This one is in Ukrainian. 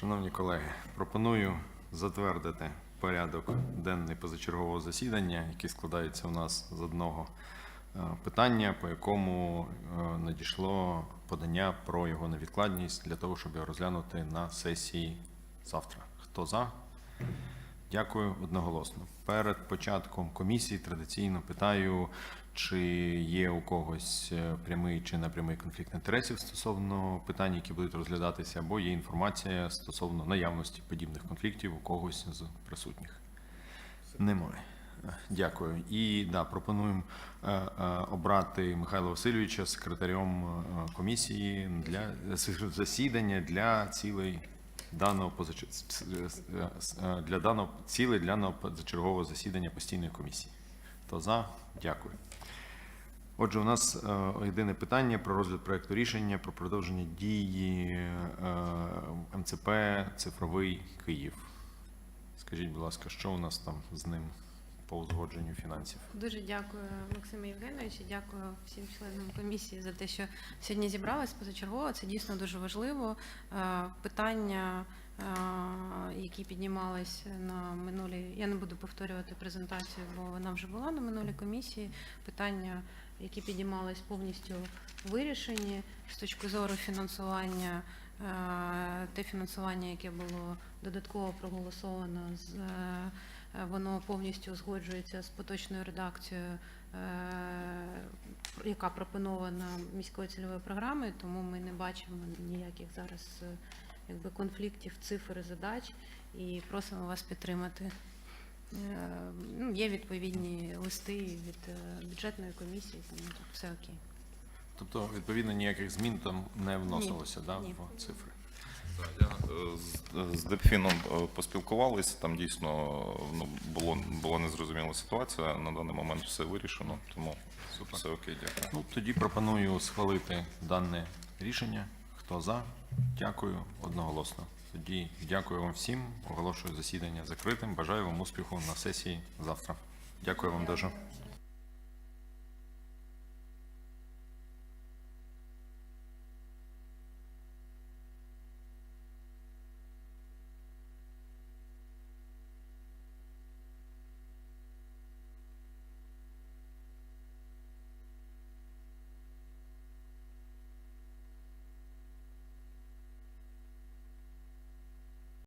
Шановні колеги, пропоную затвердити порядок денний позачергового засідання, який складається у нас з одного е, питання, по якому е, надійшло подання про його невідкладність для того, щоб його розглянути на сесії завтра. Хто за? Дякую одноголосно. Перед початком комісії традиційно питаю, чи є у когось е, прямий чи непрямий конфлікт інтересів стосовно питань, які будуть розглядатися, або є інформація стосовно наявності подібних конфліктів у когось з присутніх. Немає. Е, Дякую. І да, пропонуємо е, обрати Михайла Васильовича секретарем комісії для засідання для цілей даного позач... для даного цілей для позачергового засідання постійної комісії. Хто за? Дякую. Отже, у нас е, єдине питання про розгляд проекту рішення про продовження дії е, МЦП Цифровий Київ. Скажіть, будь ласка, що у нас там з ним по узгодженню фінансів? Дуже дякую, Максиме Євгеновичу. Дякую всім членам комісії за те, що сьогодні зібрались позачергово. Це дійсно дуже важливо. Е, Питання, які піднімались на минулій, я не буду повторювати презентацію, бо вона вже була на минулій комісії. Питання, які піднімались повністю вирішені з точки зору фінансування. е, Те фінансування, яке було додатково проголосовано е, Воно повністю узгоджується з поточною редакцією, е, яка пропонована міською цільовою програмою, тому ми не бачимо ніяких зараз якби, конфліктів цифр і задач і просимо вас підтримати. Е, ну, Є відповідні листи від е, бюджетної комісії, тому тут все окей. Тобто, відповідно, ніяких змін там не вносилося да, Ні. в цифри. Я е, з, з Депфіном е, поспілкувалися. Там дійсно ну, було, була незрозуміла ситуація. На даний момент все вирішено, тому все окей, дякую. Ну, тоді пропоную схвалити дане рішення. Хто за? Дякую одноголосно. Тоді дякую вам всім. Оголошую засідання закритим. Бажаю вам успіху на сесії завтра. Дякую вам дуже.